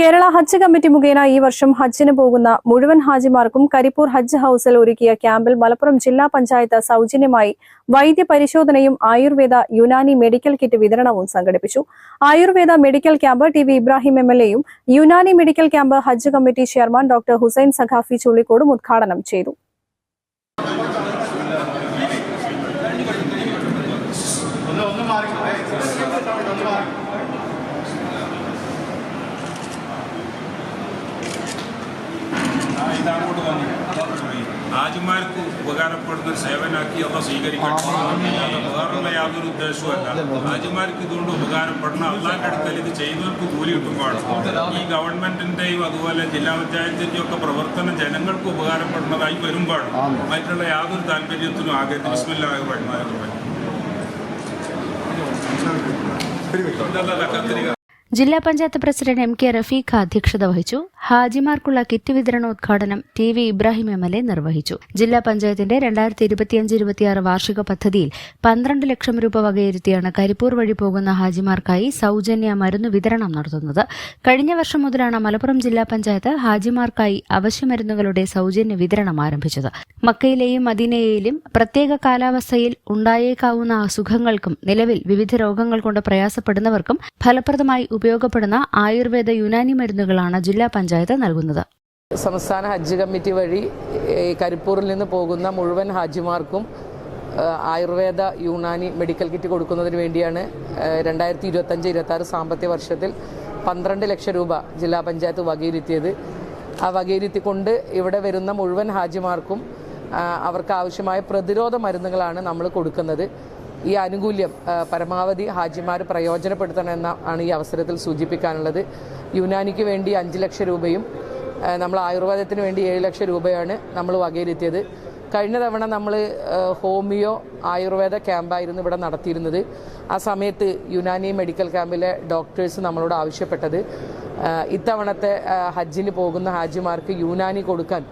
Kerala Hajj committee മുഖേന ഈ വർഷം ഹജ്ജിന് പോകുന്ന മുഴുവൻ ഹാജിമാർക്കും കരിപ്പൂർ ഹജ്ജ് ഹൌസിൽ ഒരുക്കിയ ക്യാമ്പിൽ മലപ്പുറം ജില്ലാ പഞ്ചായത്ത് സൗജന്യമായി വൈദ്യ പരിശോധനയും ആയുർവേദ യുനാനി മെഡിക്കൽ കിറ്റ് വിതരണവും സംഘടിപ്പിച്ചു. Ayurveda medical camp T V Ibrahim M Unani medical camp Hajj committee chairman doctor Hussain Saqafi ചുള്ളിക്കോടും ഉദ്ഘാടനം ചെയ്തു. ഇതങ്ങോട്ട് വന്നു ഹാജിമാർക്ക് ഉപകാരപ്പെടുന്ന ഒരു സേവനാക്കി അവ സ്വീകരിക്കണം. വേറുള്ള യാതൊരു ഉദ്ദേശവുമല്ല ഹാജിമാർക്ക് ഇതുകൊണ്ട് ഉപകാരപ്പെടണം. അള്ളാഹ് അടുക്കൽ ഇത് ചെയ്യുന്നവർക്ക് കൂലി കിട്ടും പാടും. ഈ ഗവൺമെന്റിന്റെയും അതുപോലെ ജില്ലാ പഞ്ചായത്തിന്റെയും ഒക്കെ പ്രവർത്തനം ജനങ്ങൾക്ക് ഉപകാരപ്പെടുന്നതായി വരുമ്പോഴും മറ്റുള്ള യാതൊരു താല്പര്യത്തിനും ആകെ ബിസ്മില്ലാഹി റഹ്മാനിർ റഹീം. കത്തിരിക ജില്ലാ panchayat president M K Rafeeq അധ്യക്ഷത വഹിച്ചു. ഹാജിമാർക്കുള്ള കിറ്റ് വിതരണോദ്ഘാടനം T V Ibrahim M L A നിർവഹിച്ചു. ജില്ലാ പഞ്ചായത്തിന്റെ രണ്ടായിരത്തി ഇരുപത്തിയഞ്ച് ഇരുപത്തിയാറ് വാർഷിക പദ്ധതിയിൽ പന്ത്രണ്ട് ലക്ഷം രൂപ വകയിരുത്തിയാണ് കരിപ്പൂർ വഴി പോകുന്ന ഹാജിമാർക്കായി സൗജന്യ മരുന്ന് വിതരണം നടത്തുന്നത്. കഴിഞ്ഞ വർഷം മുതലാണ് മലപ്പുറം ജില്ലാ പഞ്ചായത്ത് ഹാജിമാർക്കായി അവശ്യമരുന്നുകളുടെ സൗജന്യ വിതരണം ആരംഭിച്ചത്. മക്കയിലെയും മദീനയിലും പ്രത്യേക കാലാവസ്ഥയിൽ ഉണ്ടായേക്കാവുന്ന അസുഖങ്ങൾക്കും നിലവിൽ വിവിധ രോഗങ്ങൾ കൊണ്ട് പ്രയാസപ്പെടുന്നവർക്കും ഫലപ്രദമായി ഉപയോഗപ്പെടുന്ന ആയുർവേദ യുനാനി മരുന്നുകളാണ് ജില്ലാ പഞ്ചായത്ത് നൽകുന്നത്. സംസ്ഥാന ഹജ്ജ് കമ്മിറ്റി വഴി കരിപ്പൂരിൽ നിന്ന് പോകുന്ന മുഴുവൻ ഹാജിമാർക്കും ആയുർവേദ യുനാനി മെഡിക്കൽ കിറ്റ് കൊടുക്കുന്നതിന് വേണ്ടിയാണ് രണ്ടായിരത്തി ഇരുപത്തഞ്ച് ഇരുപത്തി ആറ് സാമ്പത്തിക വർഷത്തിൽ പന്ത്രണ്ട് ലക്ഷം രൂപ ജില്ലാ പഞ്ചായത്ത് വകയിരുത്തിയത്. ആ വകയിരുത്തിക്കൊണ്ട് ഇവിടെ വരുന്ന മുഴുവൻ ഹാജിമാർക്കും അവർക്ക് ആവശ്യമായ പ്രതിരോധ മരുന്നുകളാണ് നമ്മൾ കൊടുക്കുന്നത്. ഈ ആനുകൂല്യം പരമാവധി ഹാജിമാർ പ്രയോജനപ്പെടുത്തണമെന്ന ആണ് ഈ അവസരത്തിൽ സൂചിപ്പിക്കാനുള്ളത്. യുനാനിക്ക് വേണ്ടി അഞ്ച് ലക്ഷം രൂപയും നമ്മൾ ആയുർവേദത്തിന് വേണ്ടി ഏഴ് ലക്ഷം രൂപയാണ് നമ്മൾ വകയിരുത്തിയത്. കഴിഞ്ഞ തവണ നമ്മൾ ഹോമിയോ ആയുർവേദ ക്യാമ്പായിരുന്നു ഇവിടെ നടത്തിയിരുന്നത്. ആ സമയത്ത് യുനാനി മെഡിക്കൽ ക്യാമ്പിലെ ഡോക്ടേഴ്സ് നമ്മളോട് ആവശ്യപ്പെട്ടത് ഇത്തവണത്തെ ഹജ്ജിന് പോകുന്ന ഹാജിമാർക്ക് യുനാനി കൊടുക്കാൻ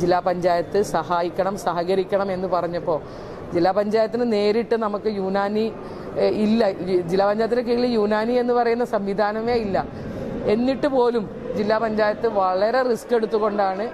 ജില്ലാ പഞ്ചായത്ത് സഹായിക്കണം സഹകരിക്കണം എന്ന് പറഞ്ഞപ്പോൾ ജില്ലാ പഞ്ചായത്തിന് നേരിട്ട് നമുക്ക് യുനാനി ഇല്ല. ജില്ലാ പഞ്ചായത്തിന് കീഴിൽ യുനാനി എന്ന് പറയുന്ന സംവിധാനമേ ഇല്ല. എന്നിട്ട് പോലും ജില്ലാ പഞ്ചായത്ത് വളരെ റിസ്ക് എടുത്തുകൊണ്ടാണ്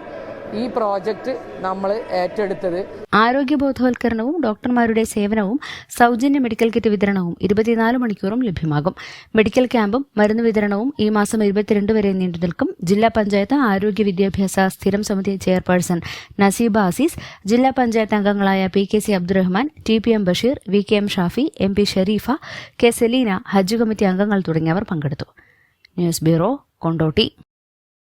ഈ പ്രോജക്റ്റ് നമ്മൾ ഏറ്റെടുത്തത്. ആരോഗ്യ ബോധവൽക്കരണവും ഡോക്ടർമാരുടെ സേവനവും സൗജന്യ മെഡിക്കൽ കിറ്റ് വിതരണവും ഇരുപത്തിനാല് മണിക്കൂറും ലഭ്യമാകും. മെഡിക്കൽ ക്യാമ്പും മരുന്ന് വിതരണവും ഈ മാസം ഇരുപത്തിരണ്ട് വരെ നീണ്ടു നിൽക്കും. ജില്ലാ പഞ്ചായത്ത് ആരോഗ്യ വിദ്യാഭ്യാസ സ്ഥിരം സമിതി ചെയർപേഴ്സൺ നസീബ അസീസ് ജില്ലാ പഞ്ചായത്ത് അംഗങ്ങളായ P K C Abdurahman T P M Basheer V K M Shafi M P Sherifa K Selina Hajj committee അംഗങ്ങൾ തുടങ്ങിയവർ പങ്കെടുത്തു. News bureau Kondotty.